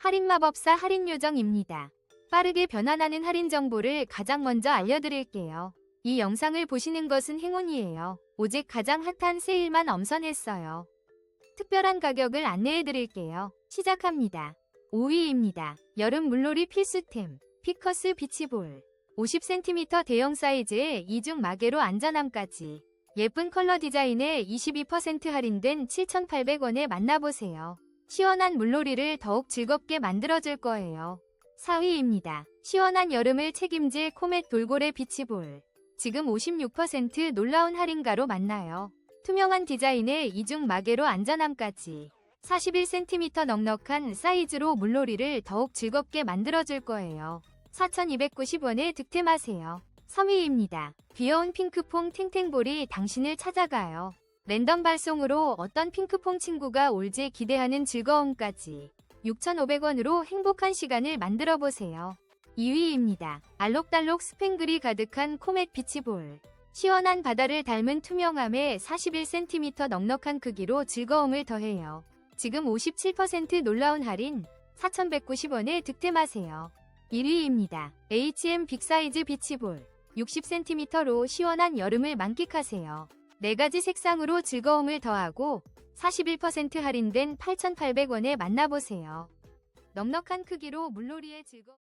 할인 마법사 할인 요정입니다. 빠르게 변환하는 할인 정보를 가장 먼저 알려드릴게요. 이 영상을 보시는 것은 행운이에요. 오직 가장 핫한 세일만 엄선했어요. 특별한 가격을 안내해드릴게요. 시작합니다. 5위입니다. 여름 물놀이 필수템 피커스 비치볼 50cm 대형 사이즈의 이중 마개로 안전함까지 예쁜 컬러 디자인에 22% 할인된 7,800원에 만나보세요. 시원한 물놀이를 더욱 즐겁게 만들어줄 거예요. 4위입니다. 시원한 여름을 책임질 코멧 돌고래 비치볼. 지금 56% 놀라운 할인가로 만나요. 투명한 디자인에 이중 마개로 안전함까지 41cm 넉넉한 사이즈로 물놀이를 더욱 즐겁게 만들어줄 거예요. 4,290원에 득템하세요. 3위입니다. 귀여운 핑크퐁 탱탱볼이 당신을 찾아가요. 랜덤 발송으로 어떤 핑크퐁 친구가 올지 기대하는 즐거움까지 6,500원으로 행복한 시간을 만들어 보세요. 2위입니다. 알록달록 스팽글이 가득한 코멧 비치볼. 시원한 바다를 닮은 투명함에 41cm 넉넉한 크기로 즐거움을 더해요. 지금 57% 놀라운 할인 4,190원에 득템하세요. 1위입니다. H&M 빅사이즈 비치볼. 60cm로 시원한 여름을 만끽하세요. 4가지 색상으로 즐거움을 더하고 41% 할인된 8,800원에 만나보세요. 넉넉한 크기로 물놀이의 즐거